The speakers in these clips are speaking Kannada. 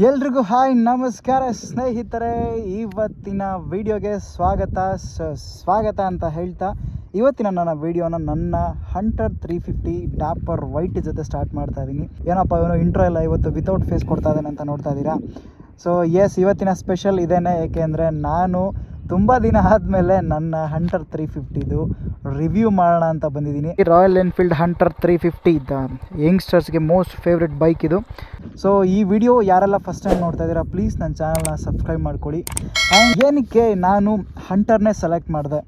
ಎಲ್ರಿಗೂ ಹಾಯ್, ನಮಸ್ಕಾರ ಸ್ನೇಹಿತರೆ. ಇವತ್ತಿನ ವಿಡಿಯೋಗೆ ಸ್ವಾಗತ ಸ್ವಾಗತ ಅಂತ ಹೇಳ್ತಾ, ಇವತ್ತಿನ ನನ್ನ ವಿಡಿಯೋನ ನನ್ನ hunter three fifty dapper white ಜೊತೆ ಸ್ಟಾರ್ಟ್ ಮಾಡ್ತಾ ಇದ್ದೀನಿ ಏನಪ್ಪ ಇವನು ಇಂಟ್ರೋ ಎಲ್ಲ ಇವತ್ತು ವಿತೌಟ್ ಫೇಸ್ ಕೊಡ್ತಾ ಇದ್ದಾನೆ ಅಂತ ನೋಡ್ತಾ ಇದ್ದೀರಾ ಸೊ ಎಸ್ ಇವತ್ತಿನ ಸ್ಪೆಷಲ್ ಇದೇನೆ, ಏಕೆಂದರೆ ನಾನು ತುಂಬ ದಿನ ಆದಮೇಲೆ ನನ್ನ ಹಂಟರ್ ತ್ರೀ ಫಿಫ್ಟಿದು ರಿವ್ಯೂ ಮಾಡೋಣ ಅಂತ ಬಂದಿದ್ದೀನಿ. Royal Enfield hunter three fifty ಇದ್ದ ಯಂಗ್ಸ್ಟರ್ಸ್ಗೆ ಮೋಸ್ಟ್ ಫೇವ್ರೆಟ್ ಬೈಕ್ ಇದು. ಸೊ ಈ ವಿಡಿಯೋ ಯಾರೆಲ್ಲ ಫಸ್ಟ್ ಟೈಮ್ ನೋಡ್ತಾ ಇದ್ದೀರಾ ಪ್ಲೀಸ್ ನನ್ನ ಚಾನಲ್ನ ಸಬ್ಸ್ಕ್ರೈಬ್ ಮಾಡ್ಕೊಳ್ಳಿ. ಆ್ಯಂಡ್ ಏನಕ್ಕೆ ನಾನು ಹಂಟರ್ನೇ ಸೆಲೆಕ್ಟ್ ಮಾಡಿದೆ?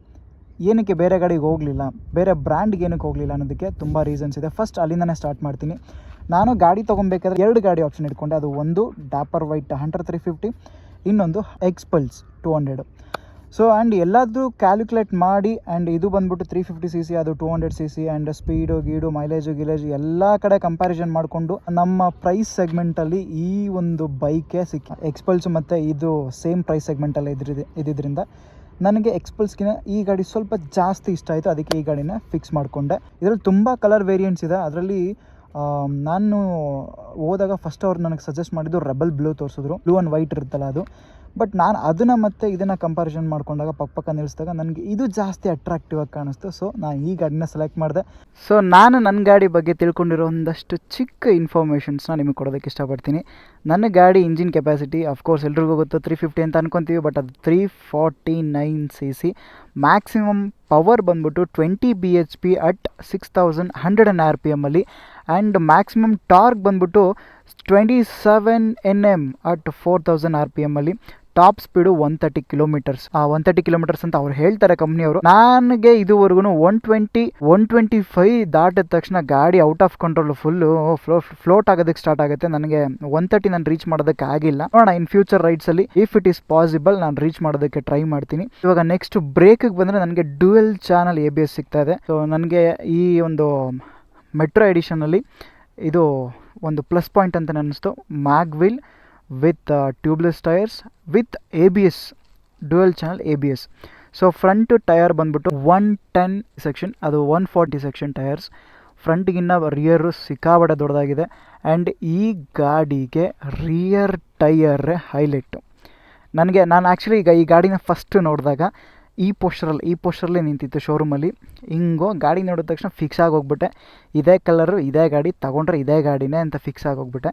ಏನಕ್ಕೆ ಬೇರೆ ಗಾಡಿಗೆ ಹೋಗಲಿಲ್ಲ? ಬೇರೆ ಬ್ರ್ಯಾಂಡ್ಗೆ ಏನಕ್ಕೆ ಹೋಗಲಿಲ್ಲ ಅನ್ನೋದಕ್ಕೆ ತುಂಬ ರೀಸನ್ಸ್ ಇದೆ. ಫಸ್ಟ್ ಅಲ್ಲಿಂದನೇ ಸ್ಟಾರ್ಟ್ ಮಾಡ್ತೀನಿ. ನಾನು ಗಾಡಿ ತೊಗೊಬೇಕಾದ್ರೆ ಎರಡು ಗಾಡಿ ಆಪ್ಷನ್ ಇಟ್ಕೊಂಡೆ. ಅದು ಒಂದು dapper white hundred three fifty ಇನ್ನೊಂದು Xpulse two hundred so and ಎಲ್ಲದು ಕ್ಯಾಲ್ಕುಲೇಟ್ ಮಾಡಿ ಆ್ಯಂಡ್ ಇದು ಬಂದ್ಬಿಟ್ಟು ತ್ರೀ ಫಿಫ್ಟಿ ಸಿ ಸಿ ಅದು two hundred C C and speed ಗೀಡು mileage ಗಿಲೇಜು ಎಲ್ಲ ಕಡೆ ಕಂಪ್ಯಾರಿಸನ್ ಮಾಡಿಕೊಂಡು ನಮ್ಮ ಪ್ರೈಸ್ ಸೆಗ್ಮೆಂಟಲ್ಲಿ ಈ ಒಂದು ಬೈಕೇ ಸಿಕ್ಕಿ ಎಕ್ಸ್ಪಲ್ಸ್ ಮತ್ತು ಇದು ಸೇಮ್ ಪ್ರೈಸ್ ಸೆಗ್ಮೆಂಟಲ್ಲಿ ಇದ್ರಿದೆ ಇದ್ದಿದ್ದರಿಂದ ನನಗೆ ಎಕ್ಸ್ಪಲ್ಸ್ಗಿನ ಈ ಗಾಡಿ ಸ್ವಲ್ಪ ಜಾಸ್ತಿ ಇಷ್ಟ ಆಯಿತು, ಅದಕ್ಕೆ ಈ ಗಾಡಿನ ಫಿಕ್ಸ್ ಮಾಡಿಕೊಂಡೆ. ಇದರಲ್ಲಿ ತುಂಬ ಕಲರ್ ವೇರಿಯಂಟ್ಸ್ ಇದೆ, ಅದರಲ್ಲಿ ನಾನು ಹೋದಾಗ ಫಸ್ಟ್ ಅವ್ರು ನನಗೆ ಸಜೆಸ್ಟ್ ಮಾಡಿದ್ದು ರೆಬಲ್ ಬ್ಲೂ ತೋರಿಸಿದ್ರು. ಬ್ಲೂ ಆ್ಯಂಡ್ ವೈಟ್ ಇರುತ್ತಲ್ಲ ಅದು. ಬಟ್ ನಾನು ಅದನ್ನು ಮತ್ತೆ ಇದನ್ನು ಕಂಪ್ಯಾರಿಸನ್ ಮಾಡಿಕೊಂಡಾಗ ಪಕ್ಕ ಪಕ್ಕ ನಿಲ್ಲಿಸಿದಾಗ ನನಗೆ ಇದು ಜಾಸ್ತಿ ಅಟ್ರಾಕ್ಟಿವ್ ಆಗಿ ಕಾಣಿಸ್ತು. ಸೊ ನಾನು ಈ ಗಾಡಿನ ಸೆಲೆಕ್ಟ್ ಮಾಡಿದೆ. ಸೊ ನಾನು ನನ್ನ ಗಾಡಿ ಬಗ್ಗೆ ತಿಳ್ಕೊಂಡಿರೋ ಒಂದಷ್ಟು ಚಿಕ್ಕ ಇನ್ಫಾರ್ಮೇಷನ್ಸ್ನ ನಿಮಗೆ ಕೊಡೋದಕ್ಕೆ ಇಷ್ಟಪಡ್ತೀನಿ. ನನ್ನ ಗಾಡಿ ಇಂಜಿನ್ ಕೆಪಾಸಿಟಿ ಅಫ್ಕೋರ್ಸ್ ಎಲ್ರಿಗೂ ಗೊತ್ತು ತ್ರೀ ಫಿಫ್ಟಿ ಅಂತ ಅನ್ಕೊತೀವಿ ಬಟ್ ಅದು three forty nine C C maximum power ಬಂದ್ಬಿಟ್ಟು twenty B H P at six thousand hundred and R P ಎಮ್ಮಲ್ಲಿ and maximum torque ಬಂದ್ಬಿಟ್ಟು twenty seven N M at four thousand R P ಎಮ್ಮಲ್ಲಿ top speed one thirty kilometres. ಆ ಒನ್ ತರ್ಟಿ ಕಿಲೋಮೀಟರ್ಸ್ ಅಂತ ಅವ್ರು ಹೇಳ್ತಾರೆ ಕಂಪ್ನಿಯವರು. ನನಗೆ ಇದುವರೆಗೂ one twenty one twenty five ದಾಟಿದ ತಕ್ಷಣ ಗಾಡಿ out of control full flow float ಆಗೋದಕ್ಕೆ ಸ್ಟಾರ್ಟ್ ಆಗುತ್ತೆ. ನನಗೆ ಒನ್ ತರ್ಟಿ ನಾನು ರೀಚ್ ಮಾಡೋದಕ್ಕೆ ಆಗಿಲ್ಲ. ನೋಡೋಣ ಇನ್ ಫ್ಯೂಚರ್ ರೈಡ್ಸಲ್ಲಿ ಇಫ್ ಇಟ್ ಈಸ್ ಪಾಸಿಬಲ್ ನಾನು ರೀಚ್ ಮಾಡೋದಕ್ಕೆ ಟ್ರೈ ಮಾಡ್ತೀನಿ. ಇವಾಗ ನೆಕ್ಸ್ಟ್ ಬ್ರೇಕಿಗೆ ಬಂದರೆ ನನಗೆ dual channel A B S ಸಿಗ್ತಾ ಇದೆ. ಸೊ ನನಗೆ ಈ ಒಂದು ಮೆಟ್ರೋ ಎಡಿಷನಲ್ಲಿ ಇದು ಒಂದು ಪ್ಲಸ್ ಪಾಯಿಂಟ್ ಅಂತ ಅನ್ನಿಸ್ತು mag wheel tubeless tyres with A B S dual channel A B S so front tyre ಬಂದ್ಬಿಟ್ಟು ಒನ್ ಟೆನ್ ಸೆಕ್ಷನ್ ಅದು ಒನ್ ಫಾರ್ಟಿ ಸೆಕ್ಷನ್ ಟಯರ್ಸ್ ಫ್ರಂಟ್ಗಿನ್ನ ರಿಯರು ಸಿಕ್ಕಾಬಡೆ ದೊಡ್ಡದಾಗಿದೆ. ಆ್ಯಂಡ್ ಈ ಗಾಡಿಗೆ ರಿಯರ್ ಟೈಯರೇ ಹೈಲೈಟು. ನನಗೆ, ನಾನು ಆ್ಯಕ್ಚುಲಿ ಈಗ ಈ ಗಾಡಿನ ಫಸ್ಟ್ ನೋಡಿದಾಗ ಈ ಪೋಸ್ಟರಲ್ಲಿ ಈ ಪೋಸ್ಟರಲ್ಲೇ ನಿಂತಿತ್ತು ಶೋರೂಮಲ್ಲಿ ಹಿಂಗೋ, ಗಾಡಿ ನೋಡಿದ ತಕ್ಷಣ ಫಿಕ್ಸ್ ಆಗಿ ಹೋಗ್ಬಿಟ್ಟೆ ಇದೇ ಕಲರು ಇದೇ ಗಾಡಿ, ತೊಗೊಂಡ್ರೆ ಇದೇ ಗಾಡಿನೇ ಅಂತ ಫಿಕ್ಸ್ ಆಗಿ ಹೋಗ್ಬಿಟ್ಟೆ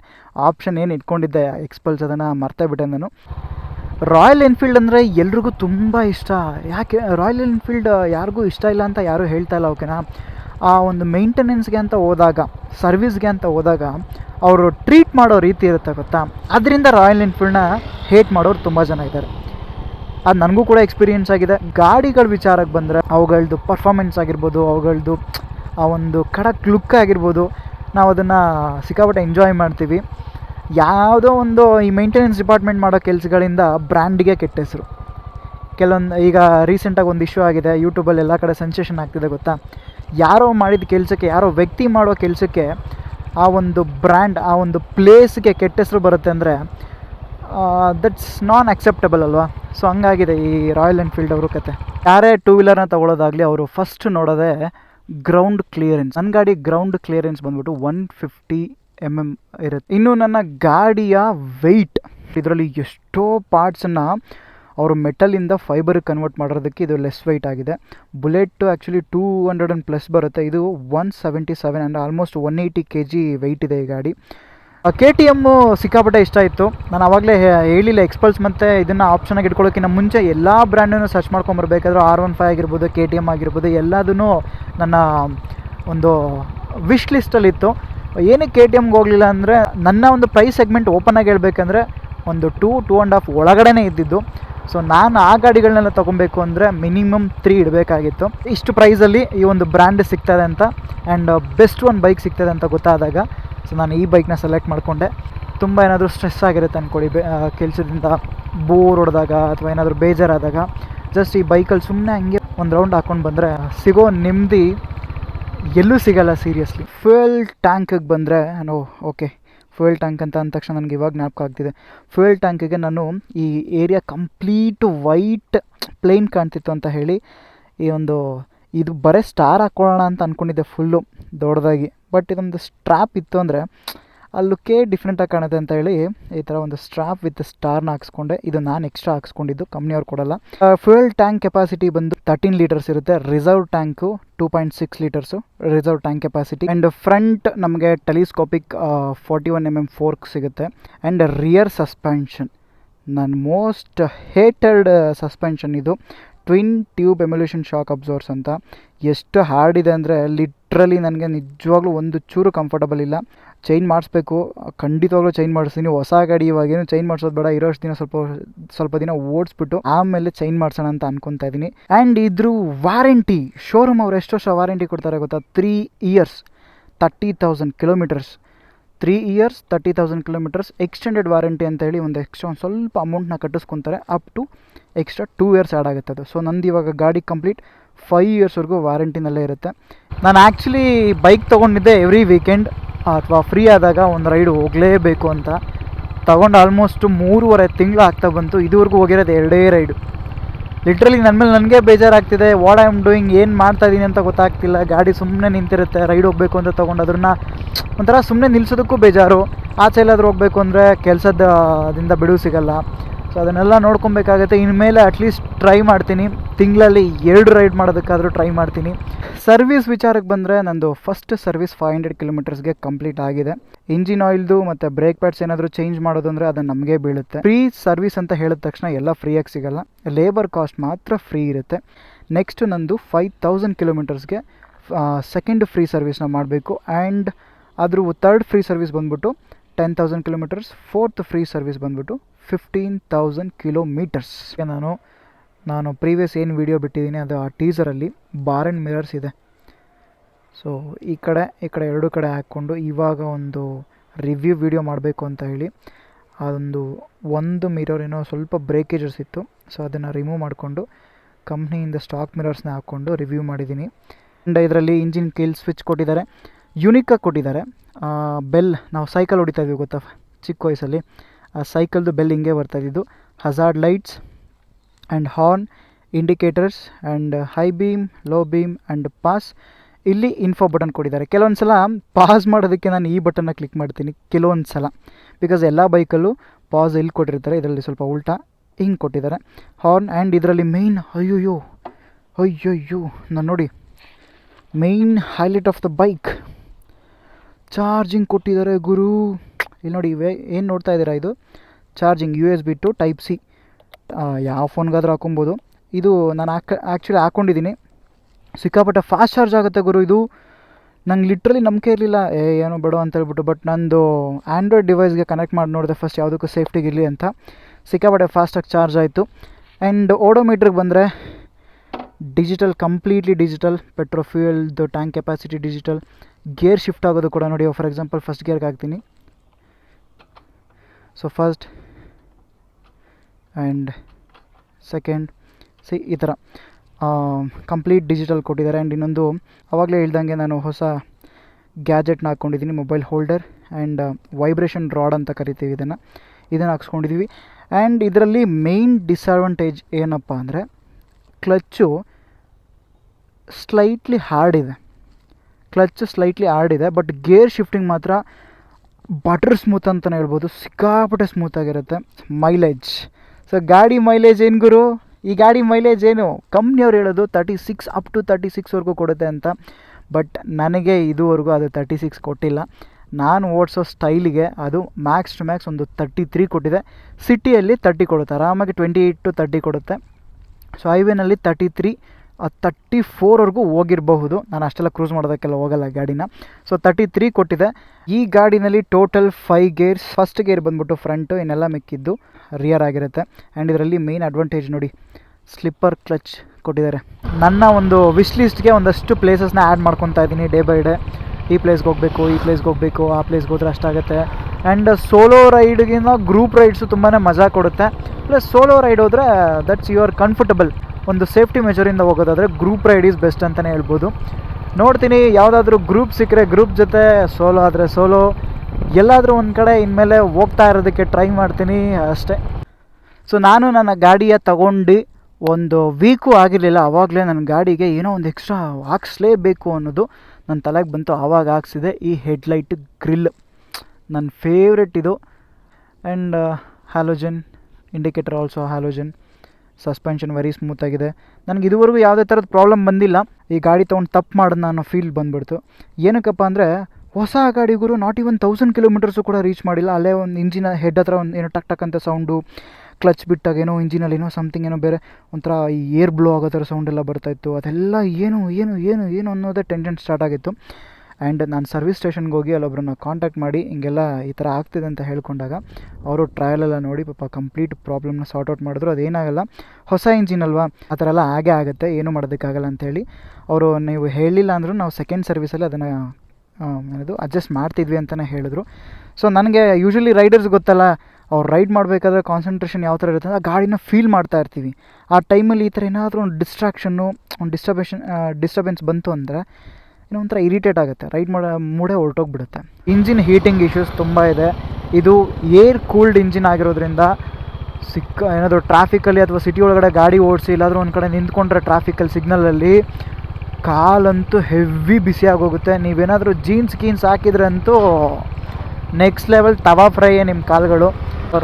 ಆಪ್ಷನ್ ಏನು ಇಟ್ಕೊಂಡಿದ್ದೆ ಎಕ್ಸ್ಪಲ್ಸ್ ಅದನ್ನು ಮರ್ತೇ ಬಿಟ್ಟೆ ನಾನು. ರಾಯಲ್ ಎನ್ಫೀಲ್ಡ್ ಅಂದರೆ ಎಲ್ರಿಗೂ ತುಂಬ ಇಷ್ಟ. ಯಾಕೆ ರಾಯಲ್ ಎನ್ಫೀಲ್ಡ್ ಯಾರಿಗೂ ಇಷ್ಟ ಇಲ್ಲ ಅಂತ ಯಾರೂ ಹೇಳ್ತಾ ಇಲ್ಲ ಓಕೆನಾ ಆ ಒಂದು ಮೇಂಟೆನೆನ್ಸ್ಗೆ ಅಂತ ಹೋದಾಗ ಸರ್ವಿಸ್ಗೆ ಅಂತ ಹೋದಾಗ, ಅವರು ಟ್ರೀಟ್ ಮಾಡೋ ರೀತಿ ಇರುತ್ತೆ, ಗೊತ್ತಾ? ಅದರಿಂದ ರಾಯಲ್ ಎನ್ಫೀಲ್ಡ್ನ ಹೇಟ್ ಮಾಡೋರು ತುಂಬ ಜನ ಇದ್ದಾರೆ. ಅದು ನನಗೂ ಕೂಡ ಎಕ್ಸ್ಪೀರಿಯೆನ್ಸ್ ಆಗಿದೆ. ಗಾಡಿಗಳ ವಿಚಾರಕ್ಕೆ ಬಂದರೆ ಅವುಗಳದ್ದು ಪರ್ಫಾಮೆನ್ಸ್ ಆಗಿರ್ಬೋದು ಅವುಗಳದ್ದು ಆ ಒಂದು ಖಡಕ್ ಲುಕ್ ಆಗಿರ್ಬೋದು, ನಾವು ಅದನ್ನು ಸಿಕ್ಕಾಪಟ್ಟೆ ಎಂಜಾಯ್ ಮಾಡ್ತೀವಿ. ಯಾವುದೋ ಒಂದು ಈ ಮೇಂಟೆನೆನ್ಸ್ ಡಿಪಾರ್ಟ್ಮೆಂಟ್ ಮಾಡೋ ಕೆಲಸಗಳಿಂದ ಬ್ರ್ಯಾಂಡ್ಗೆ ಕೆಟ್ಟ ಹೆಸರು. ಕೆಲವೊಂದು ಈಗ ರೀಸೆಂಟಾಗಿ ಒಂದು ಇಶ್ಯೂ ಆಗಿದೆ ಯೂಟ್ಯೂಬಲ್ಲಿ ಎಲ್ಲ ಕಡೆ ಸೆನ್ಸೇಷನ್ ಆಗ್ತಿದೆ ಗೊತ್ತಾ? ಯಾರೋ ಮಾಡಿದ ಕೆಲಸಕ್ಕೆ, ಯಾರೋ ವ್ಯಕ್ತಿ ಮಾಡೋ ಕೆಲಸಕ್ಕೆ ಆ ಒಂದು ಬ್ರ್ಯಾಂಡ್ ಆ ಒಂದು ಪ್ಲೇಸ್ಗೆ ಕೆಟ್ಟ ಹೆಸರು ಬರುತ್ತೆ ಅಂದರೆ ದಟ್ಸ್ ನಾನ್ ಅಕ್ಸೆಪ್ಟಬಲ್ ಅಲ್ವಾ? ಸೊ ಹಂಗಾಗಿದೆ ಈ ರಾಯಲ್ ಎನ್ಫೀಲ್ಡ್ ಅವರು ಕತೆ. ಯಾರೇ ಟೂ ವೀಲರ್ನ ತಗೊಳ್ಳೋದಾಗಲಿ ಅವರು ಫಸ್ಟ್ ನೋಡೋದೇ ಗ್ರೌಂಡ್ ಕ್ಲಿಯರೆನ್ಸ್ ನನ್ನ ಗಾಡಿ ಗ್ರೌಂಡ್ ಕ್ಲಿಯರೆನ್ಸ್ ಬಂದ್ಬಿಟ್ಟು ಒನ್ ಫಿಫ್ಟಿ ಎಂ ಎಂ ಇರುತ್ತೆ. ಇನ್ನು ನನ್ನ ಗಾಡಿಯ ವೆಯ್ಟ್ ಇದರಲ್ಲಿ ಎಷ್ಟೋ ಪಾರ್ಟ್ಸನ್ನು ಅವರು ಮೆಟಲಿಂದ ಫೈಬರ್ಗೆ ಕನ್ವರ್ಟ್ ಮಾಡಿರೋದಕ್ಕೆ ಇದು ಲೆಸ್ ವೆಯ್ಟ್ ಆಗಿದೆ. Bullet actually two hundred and plus ಬರುತ್ತೆ. ಇದು one seventy seven and almost one eighty K G weight ಇದೆ ಈ ಗಾಡಿ. ಕೆ ಟಿ ಎಮ್ಮು ಸಿಕ್ಕಾಪಟ್ಟೆ ಇಷ್ಟ ಇತ್ತು. ನಾನು ಆವಾಗಲೇ ಹೇಳಿಲ್ಲ ಎಕ್ಸ್ಪಲ್ಸ್ ಮತ್ತು ಇದನ್ನು ಆಪ್ಷನಾಗಿ ಇಟ್ಕೊಳ್ಳೋಕ್ಕಿಂತ ಮುಂಚೆ ಎಲ್ಲ ಬ್ರ್ಯಾಂಡನ್ನು ಸರ್ಚ್ ಮಾಡ್ಕೊಂಬರ್ಬೇಕಾದ್ರೆ ಆರ್ ಒನ್ ಫೈವ್ ಆಗಿರ್ಬೋದು ಕೆ ಟಿ ಎಂ ಆಗಿರ್ಬೋದು ಎಲ್ಲದೂ ನನ್ನ ಒಂದು ವಿಶ್ ಲಿಸ್ಟಲ್ಲಿತ್ತು ಏನಕ್ಕೆ ಕೆ ಟಿ ಎಮ್ಗೆ ಹೋಗಲಿಲ್ಲ ಅಂದರೆ ನನ್ನ ಒಂದು ಪ್ರೈಸ್ ಸೆಗ್ಮೆಂಟ್ ಓಪನ್ ಆಗಿ ಹೇಳಬೇಕಂದ್ರೆ ಒಂದು ಟೂ ಟೂ ಆ್ಯಂಡ್ ಹಾಫ್ ಒಳಗಡೆನೇ ಇದ್ದಿದ್ದು. ಸೊ ನಾನು ಆ ಗಾಡಿಗಳನ್ನೆಲ್ಲ ತೊಗೊಬೇಕು ಅಂದರೆ ಮಿನಿಮಮ್ ತ್ರೀ ಇಡಬೇಕಾಗಿತ್ತು. ಇಷ್ಟು ಪ್ರೈಸಲ್ಲಿ ಈ ಒಂದು ಬ್ರ್ಯಾಂಡ್ ಸಿಗ್ತದೆ ಅಂತ ಆ್ಯಂಡ್ ಬೆಸ್ಟ್ ಒಂದು ಬೈಕ್ ಸಿಗ್ತದೆ ಅಂತ ಗೊತ್ತಾದಾಗ ಸೊ ನಾನು ಈ ಬೈಕ್ನ ಸೆಲೆಕ್ಟ್ ಮಾಡಿಕೊಂಡೆ. ತುಂಬ ಏನಾದರೂ ಸ್ಟ್ರೆಸ್ ಆಗಿರುತ್ತೆ ಅಂದ್ಕೊಳ್ಳಿ ಕೆಲಸದಿಂದ ಬೋರ್ ಹೊಡೆದಾಗ ಅಥವಾ ಏನಾದರೂ ಬೇಜಾರಾದಾಗ ಜಸ್ಟ್ ಈ ಬೈಕಲ್ಲಿ ಸುಮ್ಮನೆ ಹಂಗೆ ಒಂದು ರೌಂಡ್ ಹಾಕ್ಕೊಂಡು ಬಂದರೆ ಸಿಗೋ ನೆಮ್ಮದಿ ಎಲ್ಲೂ ಸಿಗಲ್ಲ ಸೀರಿಯಸ್ಲಿ ಫ್ಯೂಯಲ್ ಟ್ಯಾಂಕಿಗೆ ಬಂದರೆ ನಾನು ಓಕೆ ಫ್ಯೂಯಲ್ ಟ್ಯಾಂಕ್ ಅಂತ ಅಂದ ತಕ್ಷಣ ನನಗೆ ಇವಾಗ ಜ್ಞಾಪಕ ಆಗ್ತಿದೆ. ಫ್ಯೂಯಲ್ ಟ್ಯಾಂಕಿಗೆ ನಾನು ಈ ಏರಿಯಾ ಕಂಪ್ಲೀಟ್ ವೈಟ್ ಪ್ಲೇನ್ ಕಾಣ್ತಿತ್ತು ಅಂತ ಹೇಳಿ ಈ ಒಂದು ಇದು ಬರೀ ಸ್ಟಾರ್ ಹಾಕ್ಕೊಳ್ಳೋಣ ಅಂತ ಅಂದ್ಕೊಂಡಿದ್ದೆ ಫುಲ್ಲು ದೊಡ್ಡದಾಗಿ. ಬಟ್ ಇದೊಂದು ಸ್ಟ್ರ್ಯಾಪ್ ಇತ್ತು ಅಂದರೆ ಆ ಲುಕ್ಕೇ ಡಿಫ್ರೆಂಟಾಗಿ ಕಾಣುತ್ತೆ ಅಂತ ಹೇಳಿ ಈ ಥರ ಒಂದು ಸ್ಟ್ರಾಪ್ ವಿತ್ ಸ್ಟಾರ್ನ ಹಾಕ್ಸ್ಕೊಂಡೆ. ಇದು ನಾನು ಎಕ್ಸ್ಟ್ರಾ ಹಾಕ್ಸ್ಕೊಂಡಿದ್ದು ಕಂಪ್ನಿಯವ್ರು ಕೊಡಲ್ಲ. ಫ್ಯೂಯಲ್ ಟ್ಯಾಂಕ್ ಕೆಪಾಸಿಟಿ ಬಂದು ತರ್ಟೀನ್ ಲೀಟರ್ಸ್ ಇರುತ್ತೆ. Reserve tank two point six litres reserve tank capacity and front ನಮಗೆ telescopic forty one M M fork ಸಿಗುತ್ತೆ. ಆ್ಯಂಡ್ ರಿಯರ್ ಸಸ್ಪೆನ್ಷನ್ ನನ್ನ ಮೋಸ್ಟ್ ಹೇಟೆಡ್ ಸಸ್ಪೆನ್ಷನ್ ಇದು. Twin tube emulation shock absorbers ಅಂತ. ಎಷ್ಟು ಹಾರ್ಡ್ ಇದೆ ಅಂದರೆ ಲಿಟ್ರಲಿ ನನಗೆ ನಿಜವಾಗ್ಲೂ ಒಂದು ಚೂರು ಕಂಫರ್ಟಬಲ್ ಇಲ್ಲ. ಚೈನ್ ಮಾಡಿಸ್ಬೇಕು. ಖಂಡಿತವಾಗ್ಲೂ ಚೈನ್ ಮಾಡಿಸ್ತೀನಿ. ಹೊಸ ಗಾಡಿ ಇವಾಗೇನು ಚೈನ್ ಮಾಡಿಸೋದು ಬೇಡ. ಇರೋಷ್ಟು ದಿನ ಸ್ವಲ್ಪ ಸ್ವಲ್ಪ ದಿನ ಓಡಿಸ್ಬಿಟ್ಟು ಆಮೇಲೆ ಚೈನ್ ಮಾಡಿಸೋಣ ಅಂತ ಅನ್ಕೊತಾ ಇದ್ದೀನಿ. ಆ್ಯಂಡ್ ಇದ್ರ ವಾರಂಟಿ ಶೋರೂಮ್ ಅವ್ರು ಎಷ್ಟು ವರ್ಷ ವಾರಂಟಿ ಕೊಡ್ತಾರೆ ಗೊತ್ತಾ? Three years thirty thousand kilometres three years thirty thousand kilometres extended warranty ಅಂತ ಹೇಳಿ ಒಂದು ಎಕ್ಸ್ಟ್ರಾ ಒಂದು ಸ್ವಲ್ಪ ಅಮೌಂಟ್ನ ಕಟ್ಟಿಸ್ಕೊತಾರೆ. Up to extra two years add ಆಗುತ್ತೆ ಅದು. ಸೊ ನಂದು ಇವಾಗ ಗಾಡಿ ಕಂಪ್ಲೀಟ್ ಫೈವ್ ಇಯರ್ಸ್ವರೆಗೂ ವಾರಂಟಿನಲ್ಲೇ ಇರುತ್ತೆ. ನಾನು ಆ್ಯಕ್ಚುಲಿ ಬೈಕ್ ತೊಗೊಂಡಿದ್ದೆ ಎವ್ರಿ ವೀಕೆಂಡ್ ಅಥವಾ ಫ್ರೀ ಆದಾಗ ಒಂದು ರೈಡ್ ಹೋಗಲೇಬೇಕು ಅಂತ. ತೊಗೊಂಡು ಆಲ್ಮೋಸ್ಟ್ ಮೂರುವರೆ ತಿಂಗಳು ಆಗ್ತಾ ಬಂತು. ಇದುವರೆಗೂ ಹೋಗಿರೋದು ಎರಡೇ ರೈಡು ಲಿಟ್ರಲಿ ನನ್ನ ಮೇಲೆ ನನಗೆ ಬೇಜಾರಾಗ್ತಿದೆ. ವಾಟ್ ಐ ಆಮ್ ಡೂಯಿಂಗ್ ಏನು ಮಾಡ್ತಾ ಇದ್ದೀನಿ ಅಂತ ಗೊತ್ತಾಗ್ತಿಲ್ಲ. ಗಾಡಿ ಸುಮ್ಮನೆ ನಿಂತಿರುತ್ತೆ ರೈಡ್ ಹೋಗಬೇಕು ಅಂತ ತೊಗೊಂಡು ಅದನ್ನು ಒಂಥರ ಸುಮ್ಮನೆ ನಿಲ್ಸೋದಕ್ಕೂ ಬೇಜಾರು. ಆಚೆ ಎಲ್ಲಾದರೂ ಹೋಗಬೇಕು ಅಂದರೆ ಕೆಲಸದಿಂದ ಬಿಡುವು ಸಿಗಲ್ಲ. ಸೊ ಅದನ್ನೆಲ್ಲ ನೋಡ್ಕೊಬೇಕಾಗತ್ತೆ. ಇನ್ಮೇಲೆ ಅಟ್ಲೀಸ್ಟ್ ಟ್ರೈ ಮಾಡ್ತೀನಿ. ತಿಂಗಳಲ್ಲಿ ಎರಡು ರೈಡ್ ಮಾಡೋದಕ್ಕಾದರೂ ಟ್ರೈ ಮಾಡ್ತೀನಿ. ಸರ್ವಿಸ್ ವಿಚಾರಕ್ಕೆ ಬಂದರೆ ನಂದು ಫಸ್ಟ್ ಸರ್ವಿಸ್ ಫೈವ್ ಹಂಡ್ರೆಡ್ ಕಿಲೋಮೀಟರ್ಸ್ಗೆ ಕಂಪ್ಲೀಟ್ ಆಗಿದೆ. ಇಂಜಿನ್ ಆಯಿಲ್ದು ಮತ್ತು ಬ್ರೇಕ್ ಪ್ಯಾಡ್ಸ್ ಏನಾದರೂ ಚೇಂಜ್ ಮಾಡೋದು ಅಂದರೆ ಅದು ನಮಗೆ ಬೀಳುತ್ತೆ. ಫ್ರೀ ಸರ್ವಿಸ್ ಅಂತ ಹೇಳಿದ ತಕ್ಷಣ ಎಲ್ಲ ಫ್ರೀಯಾಗಿ ಸಿಗಲ್ಲ. ಲೇಬರ್ ಕಾಸ್ಟ್ ಮಾತ್ರ ಫ್ರೀ ಇರುತ್ತೆ. ನೆಕ್ಸ್ಟ್ ನಂದು ಫೈವ್ ತೌಸಂಡ್ ಕಿಲೋಮೀಟರ್ಸ್ಗೆ ಸೆಕೆಂಡ್ ಫ್ರೀ ಸರ್ವಿಸ್ನ ಮಾಡಬೇಕು. ಆ್ಯಂಡ್ ಅದ್ರ ತರ್ಡ್ ಫ್ರೀ ಸರ್ವಿಸ್ ಬಂದ್ಬಿಟ್ಟು ten thousand kilometres fourth free service ಬಂದುಬಿಟ್ಟು ಫಿಫ್ಟೀನ್ ತೌಸಂಡ್ ಕಿಲೋಮೀಟರ್ಸ್ ನಾನು ನಾನು ಪ್ರೀವಿಯಸ್ ಏನು ವೀಡಿಯೋ ಬಿಟ್ಟಿದ್ದೀನಿ, ಅದು ಆ ಟೀಸರಲ್ಲಿ ಬಾರ್ ಆ್ಯಂಡ್ ಮಿರರ್ಸ್ ಇದೆ. ಸೊ ಈ ಕಡೆ ಈ ಕಡೆ ಎರಡು ಕಡೆ ಹಾಕ್ಕೊಂಡು ಇವಾಗ ಒಂದು ರಿವ್ಯೂ ವಿಡಿಯೋ ಮಾಡಬೇಕು ಅಂತ ಹೇಳಿ, ಅದೊಂದು ಒಂದು ಮಿರರ್ ಏನೋ ಸ್ವಲ್ಪ ಬ್ರೇಕೇಜಸ್ ಇತ್ತು. ಸೊ ಅದನ್ನು ರಿಮೂವ್ ಮಾಡಿಕೊಂಡು ಕಂಪ್ನಿಯಿಂದ ಸ್ಟಾಕ್ ಮಿರರ್ಸ್ನ ಹಾಕ್ಕೊಂಡು ರಿವ್ಯೂ ಮಾಡಿದ್ದೀನಿ. ಇದರಲ್ಲಿ ಇಂಜಿನ್ ಕೀಲ್ ಸ್ವಿಚ್ ಕೊಟ್ಟಿದ್ದಾರೆ. ಯುನಿಕಾಗಿ ಕೊಟ್ಟಿದ್ದಾರೆ. ಬೆಲ್, ನಾವು ಸೈಕಲ್ ಹೊಡಿತಾ ಇದ್ವಿ ಗೊತ್ತಾ, ಚಿಕ್ಕ ವಯಸ್ಸಲ್ಲಿ. ಆ ಸೈಕಲ್ದು ಬೆಲ್ ಹಿಂಗೆ ಬರ್ತಾಯಿದ್ದು hazard lights and horn indicators and high beam low beam and pass ಇಲ್ಲಿ ಇನ್ಫೋ ಬಟನ್ ಕೊಟ್ಟಿದ್ದಾರೆ. ಕೆಲವೊಂದು ಸಲ ಪಾಸ್ ಮಾಡೋದಕ್ಕೆ ನಾನು ಈ ಬಟನ್ನ ಕ್ಲಿಕ್ ಮಾಡ್ತೀನಿ. ಕೆಲವೊಂದು ಸಲ ಬಿಕಾಸ್ ಎಲ್ಲ ಬೈಕಲ್ಲೂ ಪಾಸ್ ಇಲ್ಲಿ ಕೊಟ್ಟಿರ್ತಾರೆ. ಇದರಲ್ಲಿ ಸ್ವಲ್ಪ ಉಲ್ಟಾ ಹಿಂಗೆ ಕೊಟ್ಟಿದ್ದಾರೆ. ಹಾರ್ನ್ ಆ್ಯಂಡ್ ಇದರಲ್ಲಿ ಮೇಯ್ನ್ ಅಯ್ಯೋಯ್ಯೋ ಅಯ್ಯೋಯ್ಯೋ, ನಾನು ನೋಡಿ. Main highlight of the bike charging ಕೊಟ್ಟಿದ್ದಾರೆ ಗುರು. ಇಲ್ಲಿ ನೋಡಿ ಇವೆ, ಏನು ನೋಡ್ತಾ ಇದ್ದೀರಾ ಇದು? Charging U S B to type C ಯಾವ ಫೋನ್ಗಾದ್ರೂ ಹಾಕೊಬೋದು. ಇದು ನಾನು ಹಾಕ ಆ್ಯಕ್ಚುಲಿ ಹಾಕ್ಕೊಂಡಿದ್ದೀನಿ ಸಿಕ್ಕಾಪಟ್ಟೆ ಫಾಸ್ಟ್ ಚಾರ್ಜ್ ಆಗುತ್ತೆ ಗುರು ಇದು. ನಂಗೆ ಲಿಟ್ರಲಿ ನಂಬಿಕೆ ಇರಲಿಲ್ಲ. ಏ, ಏನು ಬೇಡ ಅಂತ ಹೇಳ್ಬಿಟ್ಟು ಬಟ್ ನಂದು ಆ್ಯಂಡ್ರಾಯ್ಡ್ ಡಿವೈಸ್ಗೆ ಕನೆಕ್ಟ್ ಮಾಡಿ ನೋಡಿದೆ ಫಸ್ಟ್ ಯಾವುದಕ್ಕೂ ಸೇಫ್ಟಿಗಿರಲಿ ಅಂತ. ಸಿಕ್ಕಾಪಟ್ಟೆ ಫಾಸ್ಟಾಗಿ ಚಾರ್ಜ್ ಆಯಿತು. ಆ್ಯಂಡ್ ಓಡೋಮೀಟ್ರಿಗೆ ಬಂದರೆ digital completely digital petro ಫ್ಯೂಯಲ್ದು tank capacity digital gear shift ಆಗೋದು ಕೂಡ ನೋಡಿ ಫಾರ್ ಎಕ್ಸಾಂಪಲ್ ಫಸ್ಟ್ ಗೇರ್ಗೆ ಹಾಕ್ತೀನಿ. ಸೊ ಫಸ್ಟ್ ಆ್ಯಂಡ್ ಸೆಕೆಂಡ್ ಸಿ ಈ ಥರ ಕಂಪ್ಲೀಟ್ ಡಿಜಿಟಲ್ ಕೊಟ್ಟಿದ್ದಾರೆ. ಆ್ಯಂಡ್ ಇನ್ನೊಂದು ಆವಾಗಲೇ ಹೇಳ್ದಂಗೆ ನಾನು ಹೊಸ ಗ್ಯಾಜೆಟ್ನ ಹಾಕ್ಕೊಂಡಿದ್ದೀನಿ mobile holder and vibration rod ಅಂತ ಕರಿತೀವಿ ಇದನ್ನು. ಇದನ್ನು ಹಾಕ್ಸ್ಕೊಂಡಿದ್ದೀವಿ ಆ್ಯಂಡ್ ಇದರಲ್ಲಿ ಮೇಯ್ನ್ ಡಿಸ್ಅಡ್ವಾಂಟೇಜ್ ಏನಪ್ಪ ಅಂದರೆ, ಕ್ಲಚ್ಚು ಸ್ಲೈಟ್ಲಿ ಹಾರ್ಡ್ ಇದೆ. ಕ್ಲಚ್ ಸ್ಲೈಟ್ಲಿ ಆಡಿದೆ ಬಟ್ ಗೇರ್ ಶಿಫ್ಟಿಂಗ್ ಮಾತ್ರ ಬಟರ್ ಸ್ಮೂತ್ ಅಂತಲೇ ಹೇಳ್ಬೋದು. ಸಿಕ್ಕಾಪಟ್ಟೆ ಸ್ಮೂತಾಗಿರುತ್ತೆ ಮೈಲೇಜ್ ಸೊ ಗಾಡಿ ಮೈಲೇಜ್ ಏನು ಗುರು? ಈ ಗಾಡಿ ಮೈಲೇಜ್ ಏನು? ಕಂಪ್ನಿಯವ್ರು ಹೇಳೋದು thirty six up to thirty ಸಿಕ್ಸ್ವರೆಗೂ ಕೊಡುತ್ತೆ ಅಂತ. ಬಟ್ ನನಗೆ ಇದುವರೆಗೂ ಅದು ತರ್ಟಿ ಸಿಕ್ಸ್ ಕೊಟ್ಟಿಲ್ಲ. ನಾನು ಓಡಿಸೋ ಸ್ಟೈಲಿಗೆ ಅದು ಮ್ಯಾಕ್ಸ್ ಟು ಮ್ಯಾಕ್ಸ್ ಒಂದು ತರ್ಟಿ ತ್ರೀ ಕೊಟ್ಟಿದೆ ಸಿಟಿಯಲ್ಲಿ ತರ್ಟಿ ಕೊಡುತ್ತೆ. ಆರಾಮಾಗಿ ಟ್ವೆಂಟಿ ಏಯ್ಟ್ ಟು ತರ್ಟಿ ಕೊಡುತ್ತೆ. ಸೊ ಹೈವೇನಲ್ಲಿ ತರ್ಟಿ ತ್ರೀ ತರ್ಟಿ ಫೋರ್ವರೆಗೂ ಹೋಗಿರಬಹುದು. ನಾನು ಅಷ್ಟೆಲ್ಲ ಕ್ರೂಸ್ ಮಾಡೋದಕ್ಕೆಲ್ಲ ಹೋಗಲ್ಲ ಗಾಡಿನ. ಸೊ ತರ್ಟಿ ತ್ರೀ ಕೊಟ್ಟಿದೆ. ಈ ಗಾಡಿನಲ್ಲಿ total five gears first gear ಬಂದ್ಬಿಟ್ಟು ಫ್ರಂಟು ಇನ್ನೆಲ್ಲ ಮಿಕ್ಕಿದ್ದು ರಿಯರ್ ಆಗಿರುತ್ತೆ. ಆ್ಯಂಡ್ ಇದರಲ್ಲಿ ಮೇಯ್ನ್ ಅಡ್ವಾಂಟೇಜ್ ನೋಡಿ ಸ್ಲಿಪ್ಪರ್ ಕ್ಲಚ್ ಕೊಟ್ಟಿದ್ದಾರೆ. ನನ್ನ ಒಂದು ವಿಶ್ ಲಿಸ್ಟ್ಗೆ ಒಂದಷ್ಟು ಪ್ಲೇಸಸ್ನ ಆ್ಯಡ್ ಮಾಡ್ಕೊತಾ ಇದ್ದೀನಿ ಡೇ ಬೈ ಡೇ ಈ ಪ್ಲೇಸ್ಗೆ ಹೋಗಬೇಕು, ಈ ಪ್ಲೇಸ್ಗೆ ಹೋಗಬೇಕು, ಆ ಪ್ಲೇಸ್ಗೆ ಹೋದ್ರೆ ಅಷ್ಟಾಗುತ್ತೆ ಆ್ಯಂಡ್ ಸೋಲೋ ರೈಡ್ಗಿಂತ ಗ್ರೂಪ್ ರೈಡ್ಸು ತುಂಬಾ ಮಜಾ ಕೊಡುತ್ತೆ. ಪ್ಲಸ್ ಸೋಲೋ ರೈಡ್ ಹೋದರೆ ದಟ್ಸ್ ಯುವರ್ ಕಂಫರ್ಟಬಲ್ ಒಂದು ಸೇಫ್ಟಿ ಮೆಜರಿಂದ ಹೋಗೋದಾದರೆ ಗ್ರೂಪ್ ರೈಡ್ ಈಸ್ ಬೆಸ್ಟ್ ಅಂತಲೇ ಹೇಳ್ಬೋದು. ನೋಡ್ತೀನಿ, ಯಾವುದಾದ್ರೂ ಗ್ರೂಪ್ ಸಿಕ್ಕರೆ ಗ್ರೂಪ್ ಜೊತೆ ಸೋಲೋ ಆದರೆ ಸೋಲೋ ಎಲ್ಲಾದರೂ ಒಂದು ಕಡೆ ಇನ್ಮೇಲೆ ಹೋಗ್ತಾ ಇರೋದಕ್ಕೆ ಟ್ರೈ ಮಾಡ್ತೀನಿ ಅಷ್ಟೇ. ಸೊ ನಾನು ನನ್ನ ಗಾಡಿಯ ತಗೊಂಡು ಒಂದು ವೀಕು ಆಗಿರಲಿಲ್ಲ ಆವಾಗಲೇ ನನ್ನ ಗಾಡಿಗೆ ಏನೋ ಒಂದು ಎಕ್ಸ್ಟ್ರಾ ಹಾಕ್ಸ್ಲೇಬೇಕು ಅನ್ನೋದು ನನ್ನ ತಲೆಗೆ ಬಂತು ಆವಾಗ ಹಾಕ್ಸಿದೆ ಈ ಹೆಡ್ಲೈಟ್ ಗ್ರಿಲ್ ನನ್ನ ಫೇವ್ರೆಟ್ ಇದು. And halogen indicator also halogen suspension very ಸ್ಮೂತಾಗಿದೆ ನನಗೆ ಇದುವರೆಗೂ ಯಾವುದೇ ಥರದ ಪ್ರಾಬ್ಲಮ್ ಬಂದಿಲ್ಲ. ಈ ಗಾಡಿ ತೊಗೊಂಡು ತಪ್ಪು ಮಾಡೋದು ಅನ್ನೋ ಫೀಲ್ ಬಂದುಬಿಡ್ತು. ಏನಕ್ಕಪ್ಪ ಅಂದರೆ, ಹೊಸ ಗಾಡಿಗೂ ನಾಟ್ ಇವನ್ ತೌಸಂಡ್ ಕಿಲೋಮೀಟರ್ಸು ಕೂಡ ರೀಚ್ ಮಾಡಿಲ್ಲ. ಅಲ್ಲೇ ಒಂದು ಇಂಜಿನ ಹೆಡ್ ಹತ್ರ ಒಂದು ಏನೋ ಟಕ್ ಟಕ್ ಅಂತ ಸೌಂಡು ಕ್ಲಚ್ ಬಿಟ್ಟಾಗ ಏನೋ ಇಂಜಿನಲ್ಲಿ ಏನೋ ಸಮಥಿಂಗ್ ಏನೋ ಬೇರೆ ಒಂಥರ ಈ ಏರ್ ಬ್ಲೋ ಆಗೋ ಥರ ಸೌಂಡೆಲ್ಲ ಬರ್ತಾಯಿತ್ತು ಅದೆಲ್ಲ ಏನು ಏನು ಏನು ಏನು ಅನ್ನೋದೇ ಟೆನ್ಷನ್ ಸ್ಟಾರ್ಟ್ ಆಗಿತ್ತು. ಆ್ಯಂಡ್ ನಾನು ಸರ್ವಿಸ್ ಸ್ಟೇಷನ್ಗೆ ಹೋಗಿ ಅಲ್ಲೊಬ್ಬರನ್ನ ಕಾಂಟ್ಯಾಕ್ಟ್ ಮಾಡಿ ಹಿಂಗೆಲ್ಲ ಈ ಥರ ಆಗ್ತಿದೆ ಅಂತ ಹೇಳ್ಕೊಂಡಾಗ ಅವರು ಟ್ರಯಲೆಲ್ಲ ನೋಡಿ ಪಾಪ ಕಂಪ್ಲೀಟ್ ಪ್ರಾಬ್ಲಮ್ನ ಸಾರ್ಟ್ ಔಟ್ ಮಾಡಿದ್ರು. ಅದೇನಾಗಲ್ಲ, ಹೊಸ ಇಂಜಿನ್ ಅಲ್ವಾ? ಆ ಥರ ಎಲ್ಲ ಆಗೇ ಆಗುತ್ತೆ, ಏನು ಮಾಡೋದಕ್ಕಾಗಲ್ಲ ಅಂಥೇಳಿ ಅವರು ನೀವು ಹೇಳಿಲ್ಲ ಅಂದರೂ ನಾವು ಸೆಕೆಂಡ್ ಸರ್ವಿಸಲ್ಲಿ ಅದನ್ನು ಏನದು ಅಡ್ಜಸ್ಟ್ ಮಾಡ್ತಿದ್ವಿ ಅಂತಲೇ ಹೇಳಿದ್ರು. ಸೊ ನನಗೆ ಯೂಶ್ವಲಿ ರೈಡರ್ಸ್ ಗೊತ್ತಲ್ಲ, ಅವ್ರು ರೈಡ್ ಮಾಡಬೇಕಾದ್ರೆ ಕಾನ್ಸಂಟ್ರೇಷನ್ ಯಾವ ಥರ ಇರುತ್ತೆ ಆ ಗಾಡಿನ ಫೀಲ್ ಮಾಡ್ತಾ ಇರ್ತೀವಿ. ಆ ಟೈಮಲ್ಲಿ ಈ ಥರ ಏನಾದರೂ ಒಂದು ಡಿಸ್ಟ್ರಾಕ್ಷನ್ನು ಒಂದು ಡಿಸ್ಟರ್ಬೇಷನ್ ಡಿಸ್ಟರ್ಬೆನ್ಸ್ ಬಂತು ಅಂದರೆ ಏನೋ ಒಂಥರ ಇರಿಟೇಟ್ ಆಗುತ್ತೆ ರೈಡ್ ಮಾಡೋ ಮೂಡೇ ಹೊರಟೋಗ್ಬಿಡುತ್ತೆ. ಇಂಜಿನ್ ಹೀಟಿಂಗ್ ಇಶ್ಯೂಸ್ ತುಂಬ ಇದೆ. ಇದು ಏರ್ ಕೂಲ್ಡ್ ಇಂಜಿನ್ ಆಗಿರೋದ್ರಿಂದ ಸಿಕ್ಕ, ಏನಾದರೂ ಟ್ರಾಫಿಕಲ್ಲಿ ಅಥವಾ ಸಿಟಿ ಒಳಗಡೆ ಗಾಡಿ ಓಡಿಸಿ ಇಲ್ಲಾದರೂ ಒಂದು ಕಡೆ ನಿಂತ್ಕೊಂಡ್ರೆ ಟ್ರಾಫಿಕಲ್ಲಿ ಸಿಗ್ನಲಲ್ಲಿ ಕಾಲಂತೂ ಹೆವಿ ಬಿಸಿ ಆಗೋಗುತ್ತೆ. ನೀವೇನಾದರೂ ಜೀನ್ಸ್ ಗೀನ್ಸ್ ಹಾಕಿದ್ರೆ ಅಂತೂ ನೆಕ್ಸ್ಟ್ ಲೆವೆಲ್ ತವಾ ಫ್ರೈಯೇ ನಿಮ್ಮ ಕಾಲುಗಳು.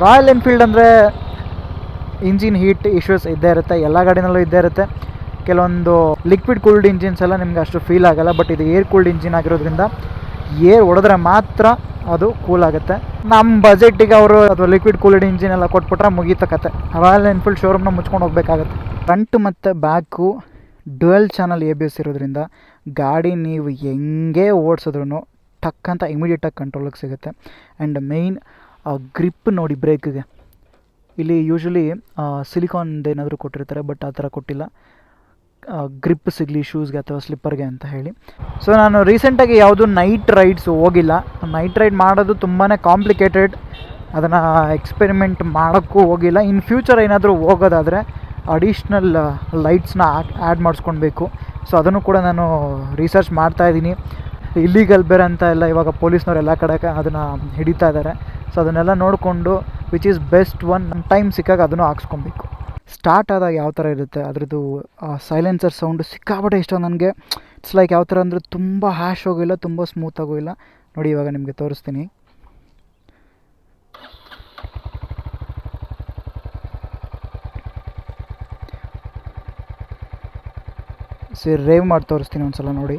ರಾಯಲ್ ಎನ್ಫೀಲ್ಡ್ ಅಂದರೆ ಇಂಜಿನ್ ಹೀಟ್ ಇಶ್ಯೂಸ್ ಇದ್ದೇ ಇರುತ್ತೆ, ಎಲ್ಲ ಗಾಡಿನಲ್ಲೂ ಇದ್ದೇ ಇರುತ್ತೆ. ಕೆಲವೊಂದು ಲಿಕ್ವಿಡ್ ಕೂಲ್ಡ್ ಇಂಜಿನ್ಸ್ ಎಲ್ಲ ನಿಮ್ಗೆ ಅಷ್ಟು ಫೀಲ್ ಆಗಲ್ಲ ಬಟ್ ಇದು ಏರ್ ಕೂಲ್ಡ್ ಇಂಜಿನ್ ಆಗಿರೋದ್ರಿಂದ ಏರ್ ಹೊಡೆದ್ರೆ ಮಾತ್ರ ಅದು ಕೂಲ್ ಆಗುತ್ತೆ. ನಮ್ಮ ಬಜೆಟಿಗೆ ಅವರು ಅದು ಲಿಕ್ವಿಡ್ ಕೂಲ್ಡ್ ಇಂಜಿನ್ ಎಲ್ಲ ಕೊಟ್ಬಿಟ್ರೆ ಮುಗೀತ ಕತೆ ರಾಯಲ್ ಎನ್ಫೀಲ್ಡ್ ಶೋರೂಮ್ನ ಮುಚ್ಕೊಂಡು ಹೋಗ್ಬೇಕಾಗತ್ತೆ. ಫ್ರಂಟ್ ಮತ್ತು back dual channel A B S ಇರೋದ್ರಿಂದ ಗಾಡಿ ನೀವು ಹೆಂಗೆ ಓಡಿಸಿದ್ರು ಟಕ್ ಅಂತ ಇಮಿಡಿಯೇಟಾಗಿ ಕಂಟ್ರೋಲಿಗೆ ಸಿಗುತ್ತೆ. ಆ್ಯಂಡ್ ಮೇಯ್ನ್ ಗ್ರಿಪ್ ನೋಡಿ ಬ್ರೇಕ್ಗೆ ಇಲ್ಲಿ ಯೂಶ್ವಲಿ ಸಿಲಿಕಾನ್ದು ಏನಾದರೂ ಕೊಟ್ಟಿರ್ತಾರೆ ಬಟ್ ಆ ಥರ ಕೊಟ್ಟಿಲ್ಲ. ಗ್ರಿಪ್ ಸಿಗಲಿ ಶೂಸ್ಗೆ ಅಥವಾ ಸ್ಲಿಪ್ಪರ್ಗೆ ಅಂತ ಹೇಳಿ. ಸೊ ನಾನು ರೀಸೆಂಟಾಗಿ ಯಾವುದು ನೈಟ್ ರೈಡ್ಸ್ ಹೋಗಿಲ್ಲ. ನೈಟ್ ರೈಡ್ ಮಾಡೋದು ತುಂಬಾ ಕಾಂಪ್ಲಿಕೇಟೆಡ್ ಅದನ್ನು ಎಕ್ಸ್ಪೆರಿಮೆಂಟ್ ಮಾಡೋಕ್ಕೂ ಹೋಗಿಲ್ಲ. ಇನ್ ಫ್ಯೂಚರ್ ಏನಾದರೂ ಹೋಗೋದಾದರೆ ಅಡಿಷ್ನಲ್ ಲೈಟ್ಸ್ನ ಆ್ಯಡ್ ಮಾಡಿಸ್ಕೊಳ್ಬೇಕು ಸೊ ಅದನ್ನು ಕೂಡ ನಾನು ರಿಸರ್ಚ್ ಮಾಡ್ತಾಯಿದ್ದೀನಿ ಇಲ್ಲಿಗಲ್ ಬೇರೆ ಅಂತ ಎಲ್ಲ ಇವಾಗ ಪೊಲೀಸ್ನವ್ರು ಎಲ್ಲ ಕಡೆ ಅದನ್ನು ಹಿಡಿತಾ ಇದ್ದಾರೆ ಸೊ ಅದನ್ನೆಲ್ಲ ನೋಡಿಕೊಂಡು which is best one time ಸಿಕ್ಕಾಗ ಅದನ್ನು ಹಾಕ್ಸ್ಕೊಬೇಕು ಸ್ಟಾರ್ಟ್ ಆದಾಗ ಯಾವ ಥರ ಇರುತ್ತೆ, ಅದ್ರದ್ದು ಸೈಲೆನ್ಸರ್ ಸೌಂಡು ಸಿಕ್ಕಾಪಟ್ಟೆ ಇಷ್ಟ ನನಗೆ. ಇಟ್ಸ್ ಲೈಕ್ ಯಾವ ಥರ ಅಂದರೆ ತುಂಬ ಹ್ಯಾಶ್ ಹೋಗಿಲ್ಲ ತುಂಬ ಸ್ಮೂತಾಗೂ ಇಲ್ಲ ನೋಡಿ ಇವಾಗ ನಿಮಗೆ ತೋರಿಸ್ತೀನಿ. ಸರಿ ರೇವ್ ಮಾಡಿ ತೋರಿಸ್ತೀನಿ ಒಂದು ಸಲ ನೋಡಿ.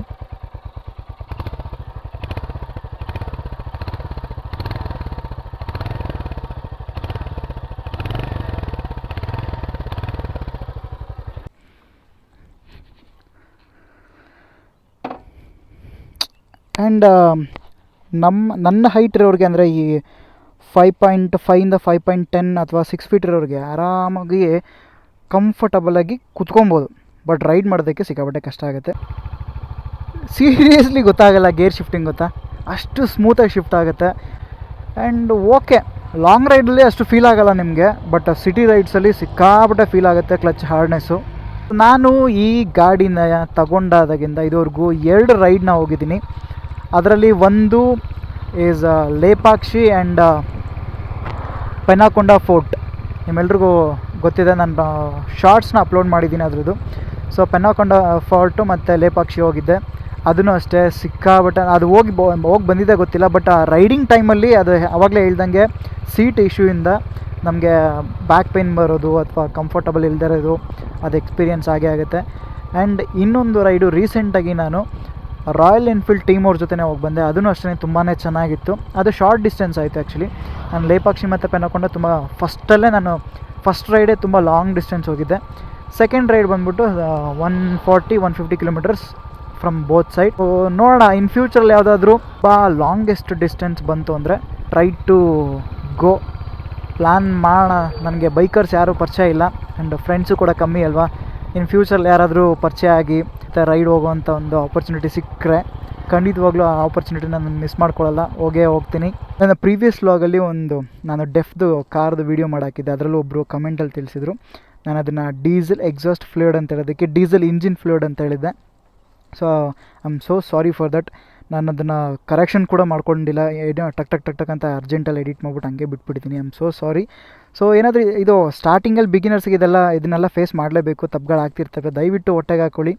ಆ್ಯಂಡ್ ನಮ್ಮ ನನ್ನ ಹೈಟ್ ಇರೋರಿಗೆ ಅಂದರೆ ಈ ಫೈವ್ ಪಾಯಿಂಟ್ ಫೈಯಿಂದ ಫೈವ್ ಪಾಯಿಂಟ್ ಟೆನ್ ಅಥವಾ ಸಿಕ್ಸ್ ಫೀಟ್ ಇರೋರಿಗೆ ಆರಾಮಾಗಿ ಕಂಫರ್ಟಬಲಾಗಿ ಕುತ್ಕೊಬೋದು ಬಟ್ ರೈಡ್ ಮಾಡೋದಕ್ಕೆ ಸಿಕ್ಕಾಪಟ್ಟೆ ಕಷ್ಟ ಆಗುತ್ತೆ. ಸೀರಿಯಸ್ಲಿ ಗೊತ್ತಾಗಲ್ಲ ಗೇರ್ ಶಿಫ್ಟಿಂಗ್ ಗೊತ್ತಾ? ಅಷ್ಟು ಸ್ಮೂತಾಗಿ ಶಿಫ್ಟ್ ಆಗುತ್ತೆ. ಆ್ಯಂಡ್ ಓಕೆ ಲಾಂಗ್ ರೈಡಲ್ಲಿ ಅಷ್ಟು ಫೀಲ್ ಆಗಲ್ಲ ನಿಮಗೆ ಬಟ್ ಸಿಟಿ ರೈಡ್ಸಲ್ಲಿ ಸಿಕ್ಕಾಪಟ್ಟೆ ಫೀಲ್ ಆಗುತ್ತೆ ಕ್ಲಚ್ ಹಾರ್ಡ್ನೆಸ್ಸು ನಾನು ಈ ಗಾಡಿನ ತಗೊಂಡಾದಾಗಿಂದ ಇದುವರೆಗೂ ಎರಡು ರೈಡ್ನ ಹೋಗಿದ್ದೀನಿ. ಅದರಲ್ಲಿ ಒಂದು is Lepakshi and Penukonda fort. ನಿಮ್ಮೆಲ್ರಿಗೂ ಗೊತ್ತಿದೆ, ನಾನು ಶಾರ್ಟ್ಸ್ನ ಅಪ್ಲೋಡ್ ಮಾಡಿದ್ದೀನಿ ಅದ್ರದ್ದು. ಸೊ ಪೆನಾಕೊಂಡ ಫೋರ್ಟು ಮತ್ತು ಲೇಪಾಕ್ಷಿ ಹೋಗಿದ್ದೆ. ಅದನ್ನು ಅಷ್ಟೇ ಸಿಕ್ಕಾಬಟ್ಟೆ ಅದು ಹೋಗಿ ಹೋಗಿ ಬಂದಿದ್ದೆ ಗೊತ್ತಿಲ್ಲ ಬಟ್ ಆ ರೈಡಿಂಗ್ ಟೈಮಲ್ಲಿ ಅದು ಆವಾಗಲೇ ಹೇಳ್ದಂಗೆ ಸೀಟ್ ಇಶ್ಯೂಯಿಂದ ನಮಗೆ ಬ್ಯಾಕ್ ಪೇನ್ ಬರೋದು ಅಥವಾ ಕಂಫರ್ಟಬಲ್ ಇಲ್ದಿರೋದು ಅದು ಎಕ್ಸ್ಪೀರಿಯನ್ಸ್ ಆಗೇ ಆಗುತ್ತೆ. ಆ್ಯಂಡ್ ಇನ್ನೊಂದು ರೈಡು ರೀಸೆಂಟಾಗಿ ನಾನು ರಾಯಲ್ ಎನ್ಫೀಲ್ಡ್ ಟೀಮ್ ಅವ್ರ ಜೊತೆ ಹೋಗಿ ಬಂದೆ. ಅದನ್ನು ಅಷ್ಟೇ ತುಂಬಾ ಚೆನ್ನಾಗಿತ್ತು. ಅದು ಶಾರ್ಟ್ ಡಿಸ್ಟೆನ್ಸ್ ಆಯಿತು ಆ್ಯಕ್ಚುಲಿ ನಾನು ಲೇಪಾಕ್ಷಿ ಮತ್ತು ಪೆನಕೊಂಡ ತುಂಬ ಫಸ್ಟಲ್ಲೇ ನಾನು ಫಸ್ಟ್ ರೈಡೇ ತುಂಬ ಲಾಂಗ್ ಡಿಸ್ಟೆನ್ಸ್ ಹೋಗಿದ್ದೆ. ಸೆಕೆಂಡ್ ರೈಡ್ ಬಂದ್ಬಿಟ್ಟು one forty one fifty kilometres from both side ನೋಡೋಣ ಇನ್ ಫ್ಯೂಚರಲ್ಲಿ ಯಾವುದಾದ್ರೂ ಬಾ ಲಾಂಗೆಸ್ಟ್ ಡಿಸ್ಟೆನ್ಸ್ ಬಂತು ಅಂದರೆ ಟ್ರೈ ಟು ಗೋ ಪ್ಲ್ಯಾನ್ ಮಾಡೋಣ ನನಗೆ ಬೈಕರ್ಸ್ ಯಾರೂ ಪರಿಚಯ ಇಲ್ಲ. ಆ್ಯಂಡ್ ಫ್ರೆಂಡ್ಸು ಕೂಡ ಕಮ್ಮಿ ಅಲ್ವಾ? ಇನ್ ಫ್ಯೂಚರಲ್ಲಿ ಯಾರಾದರೂ ಪರಿಚಯ ಆಗಿ ಮತ್ತು ರೈಡ್ ಹೋಗುವಂಥ ಒಂದು ಆಪರ್ಚುನಿಟಿ ಸಿಕ್ಕರೆ, ಖಂಡಿತವಾಗ್ಲೂ ಆ ಆಪರ್ಚುನಿಟಿನ ನಾನು ಮಿಸ್ ಮಾಡ್ಕೊಳ್ಳಲ್ಲ ಹೋಗೇ ಹೋಗ್ತೀನಿ. ನನ್ನ ಪ್ರೀವಿಯಸ್ ವ್ಲಾಗಲ್ಲಿ ಒಂದು, ನಾನು ಡೆಫ್ದು ಕಾರ್ದು ವೀಡಿಯೋ ಮಾಡಾಕಿದ್ದೆ. ಅದರಲ್ಲೂ ಒಬ್ಬರು ಕಮೆಂಟಲ್ಲಿ ತಿಳಿಸಿದ್ರು. ನಾನು ಅದನ್ನು ಡೀಸೆಲ್ ಎಕ್ಸಾಸ್ಟ್ ಫ್ಲೂಯಿಡ್ ಅಂತ ಹೇಳೋದಕ್ಕೆ ಡೀಸೆಲ್ ಇಂಜಿನ್ ಫ್ಲೂಯಿಡ್ ಅಂತ ಹೇಳಿದ್ದೆ. So I am so sorry for that ನಾನು ಅದನ್ನು ಕರೆಕ್ಷನ್ ಕೂಡ ಮಾಡ್ಕೊಂಡಿಲ್ಲ. ಏನೋ ಟಕ್ ಟಕ್ ಟಕ್ ಟಕ್ ಅಂತ ಅರ್ಜೆಂಟಲ್ಲಿ ಎಡಿಟ್ ಮಾಡ್ಬಿಟ್ಟು ಹಂಗೆ ಬಿಟ್ಬಿಟ್ಟಿದ್ದೀನಿ I am so sorry so ಏನಾದರೂ ಇದು ಸ್ಟಾರ್ಟಿಂಗಲ್ಲಿ ಬಿಗಿನರ್ಸ್ಗೆ ಇದೆಲ್ಲ, ಇದನ್ನೆಲ್ಲ ಫೇಸ್ ಮಾಡಲೇಬೇಕು. ತಪ್ಪುಗಳು ಆಗ್ತಿರ್ತವೆ. ದಯವಿಟ್ಟು ಹೊಟ್ಟೆಗೆ ಹಾಕೊಳ್ಳಿ.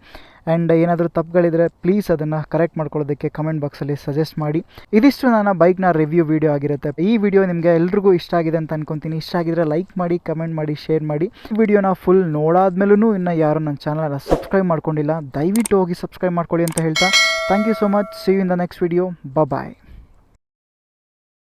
ಆ್ಯಂಡ್ ಏನಾದರೂ ತಪ್ಪುಗಳಿದ್ರೆ ಪ್ಲೀಸ್ ಅದನ್ನು ಕರೆಕ್ಟ್ ಮಾಡ್ಕೊಳ್ಳೋದಕ್ಕೆ ಕಮೆಂಟ್ ಬಾಕ್ಸಲ್ಲಿ ಸಜೆಸ್ಟ್ ಮಾಡಿ. ಇದಿಷ್ಟು ನನ್ನ ಬೈಕ್ನ ರಿವ್ಯೂ ವೀಡಿಯೋ ಆಗಿರುತ್ತೆ. ಈ ವಿಡಿಯೋ ನಿಮಗೆ ಎಲ್ರಿಗೂ ಇಷ್ಟ ಆಗಿದೆ ಅಂತ ಅನ್ಕೊತೀನಿ. ಇಷ್ಟ ಆಗಿದ್ರೆ ಲೈಕ್ ಮಾಡಿ ಕಮೆಂಟ್ ಮಾಡಿ ಶೇರ್ ಮಾಡಿ. ಈ ವಿಡಿಯೋನ ಫುಲ್ ನೋಡಾದ್ಮೇಲೂ ಇನ್ನು ಯಾರು ನನ್ನ ಚಾನಲನ್ನು ಸಬ್ಸ್ಕ್ರೈಬ್ ಮಾಡ್ಕೊಂಡಿಲ್ಲ, ದಯವಿಟ್ಟು ಹೋಗಿ ಸಬ್ಸ್ಕ್ರೈಬ್ ಮಾಡ್ಕೊಳ್ಳಿ ಅಂತ ಹೇಳ್ತಾ Thank you so much. See you in the next video. Bye bye.